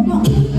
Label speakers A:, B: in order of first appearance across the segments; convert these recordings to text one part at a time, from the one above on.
A: Oh,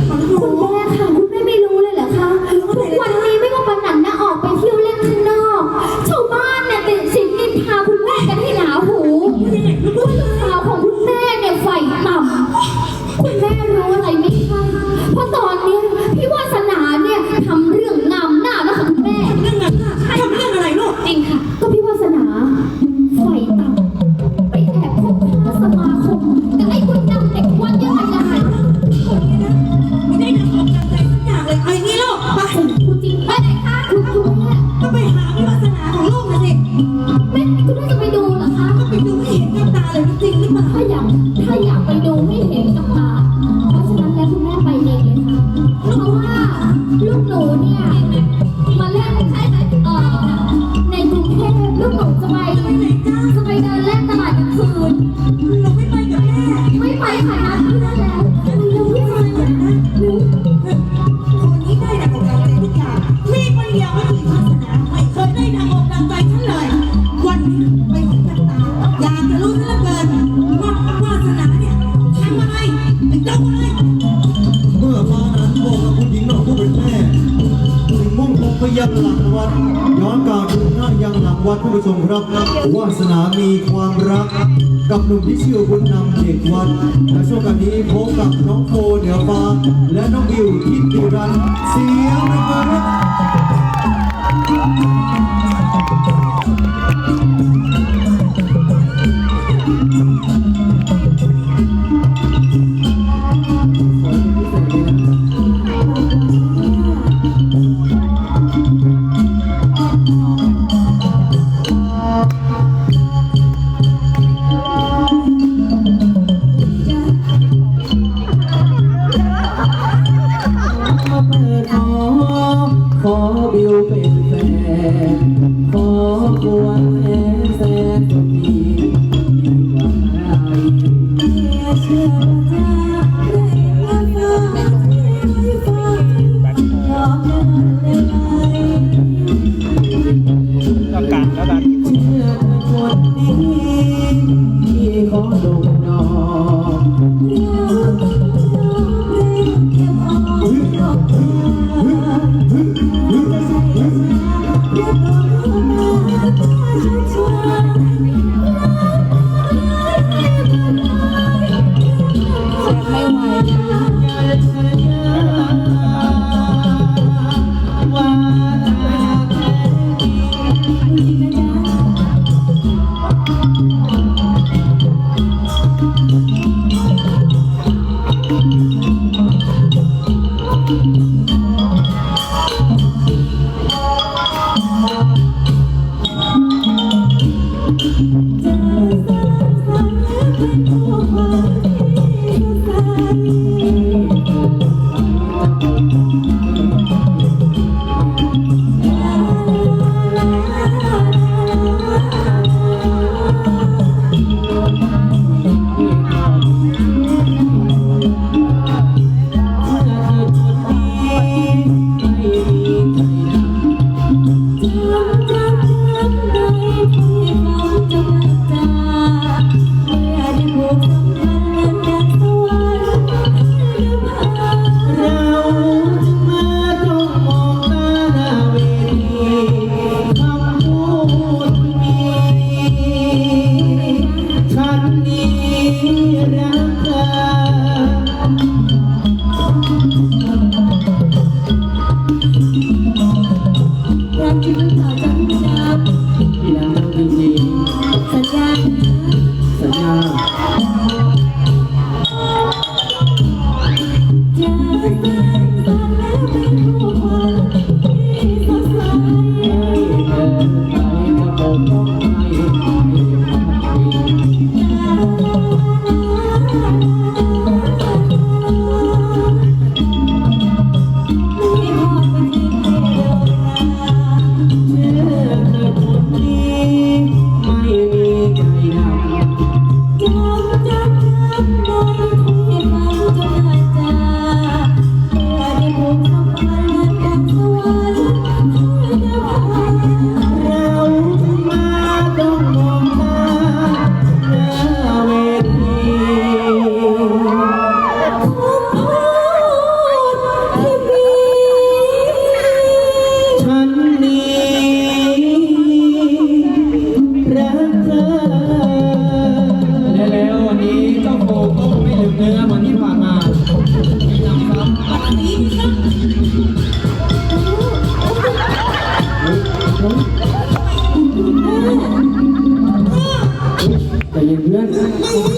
B: วัฒย้
A: อน
B: ก
A: ล่า
B: ว
A: ถึง
B: หน้ายังหลังวัด
C: ผู้ชมครับวาสนามีความรัก กับหนุ่มที่ชื่อบุญนำเด็กวัดและช่วงกันนี้พบกับน้องโคเหนือฟ้าและน้องบิวทิติรันเสียงระ
D: เบิด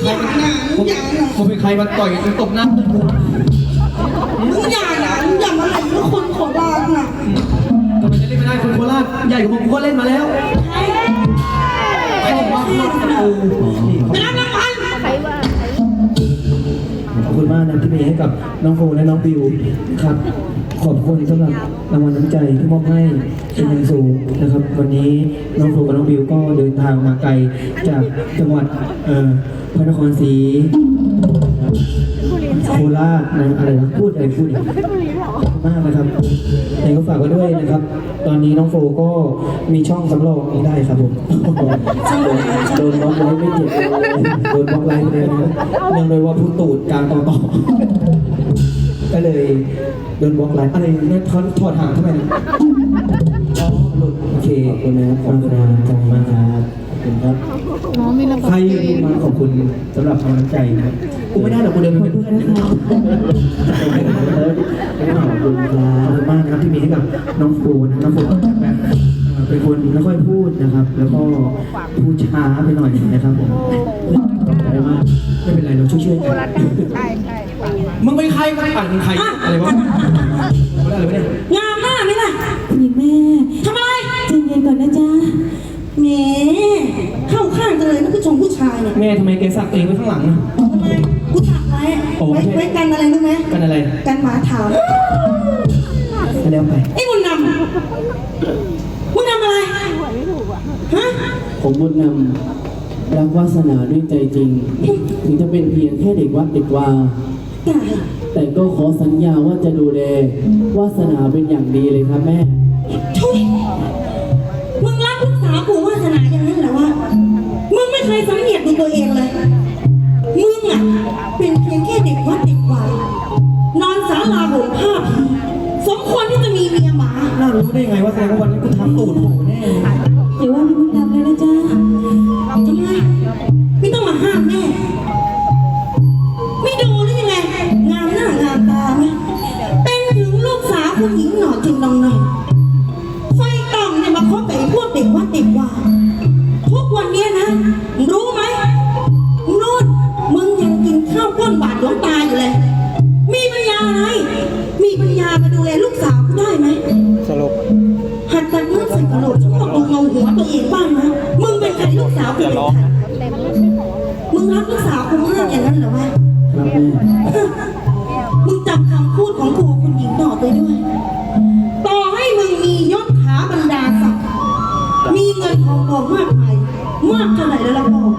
D: อย่า
E: นะมึงอย่านะ
D: ผมเป็นใครมาต่อยจะตบหน้าเพื่อนผม
E: มึงอย่านะมึงอย่ามาไหลกับคนโคราชนะ
D: ทำไมจะเล่นไม่ได้คนโคราชใหญ่กว่าผมก็เล่นมาแล้วไอ้ผมว่าคตรโอ้
E: ไปรับรางวัล
F: ขอบคุณมากนะที่มีให้กับน้องโฟและน้องบิวครับ ขอบคุณสำหรับรางวัลน้ำใจที่มอบให้เป็นอย่างสูงนะครับวันนี้น้องโฟกับน้องบิวก็เดินทางมาไกลจากจังหวัดเอ่อพระนครศรีโคราชนะอะไรนะพูดอะไรพูดอีกขอบคุณมากนะครับยังก็ฝากไว้ด้วยนะครับ ตอนนี้น้องโฟก็มีช่องสำรองได้ครับผม โดนบล็อกไลฟ์ไม่เจ็บเลยโดนบล็อกไลฟ์เลยนะเนื่องด้วยว่าผู้ตูดกลางต่อต่อ ก็เลยโดนบล็อกไลฟ์อะไรเนี่ยทอดถอดหางทำไมนะอ๋อหลุดโอเคขอบคุณนะครับขอบคุณนะครับมากครับขอบคุณครับใครมาขอบคุณสำหรับกำลังใจนะครับกูไม่ได้หรอกกูเดินไปเป็นเพื่อนนะครับขอบคุณครับขอบคุณมากนะครับที่มีให้กับน้องฟูนะน้องฟูแบบเอ่อเป็นคนไม่ค่อยพูดนะครับ แล้วก็พูดช้าไปหน่อยนะครับผมขอบใจมากไม่เป็นไรเราช่วยๆกัน
D: มึงเป็นใครมาอ่านมึงใครอะไรวะไม่ได้อะไรวะเนี่ย
E: งามหน้าไหมล่ะ
G: คุณหญิงแม่
E: ทำไม
G: ใจเย็นก่อนนะจ๊ะ
E: แหมเข้าข้างกันเลยนะผู้ชมผู้ชายเนี่ย
D: แม่ทำไมแกสักเองไว้ข้างหลังอะ
E: ทำไมกูถักไว้
D: โอ้
E: ไว้
D: ไม่ใช่
E: ไว้กันอะไรรู้ไหม
D: กันอะไร
E: กันหมาถาม
F: ก็แล้วไป
E: ไอ้บุญนำบุญนำอะไรฮะ
F: ผมบุญนำรักวาสนาด้วยใจจริง ถึงจะเป็นเพียงแค่เด็กวัดเด็กวา
E: ตาย
F: แต่ก็ขอสัญญาว่าจะดูแลวาสนาเป็นอย่างดีเลยครับแม่
E: ทุยมึงรักลูกสาวกูวาสนาอย่างนั้นเหรอวะ มึงไม่เคยสังเกตดูตัวเองเลย มึงอะ เป็นเพียงแค่เด็กวัดเด็กวานอนศาลาห่มผ้าผีสมควรที่จะมีเมียหมา
D: น่ารู้ได้ไงว่าแสดงว่าวันนี้กูทำตูดโผล่แน่ เด็
E: กวัดเด็กวาทุกวันเนี้ยนะรู้ไหมนู่นมึงยังกินข้าวก้นบาทหลวงตาอยู่เลย มีปัญญาอะไร มีปัญญามาดูแลลูกสาวกูได้ไหม
D: สรุป
E: หัดตัดเนื้อใส่กระโหลกชั่วโมงดูเงาหัวตัวเองบ้างนะ มึงเป็นใครลูกสาวกูเป็นใครมึงรักลูกสาวกูมากอย่างนั้นเหรอวะ
F: ครับแม่
E: มึงจำคำพูดของกูคุณหญิง มากมายมากเท่าไหร่แล้วล่ะพ่อ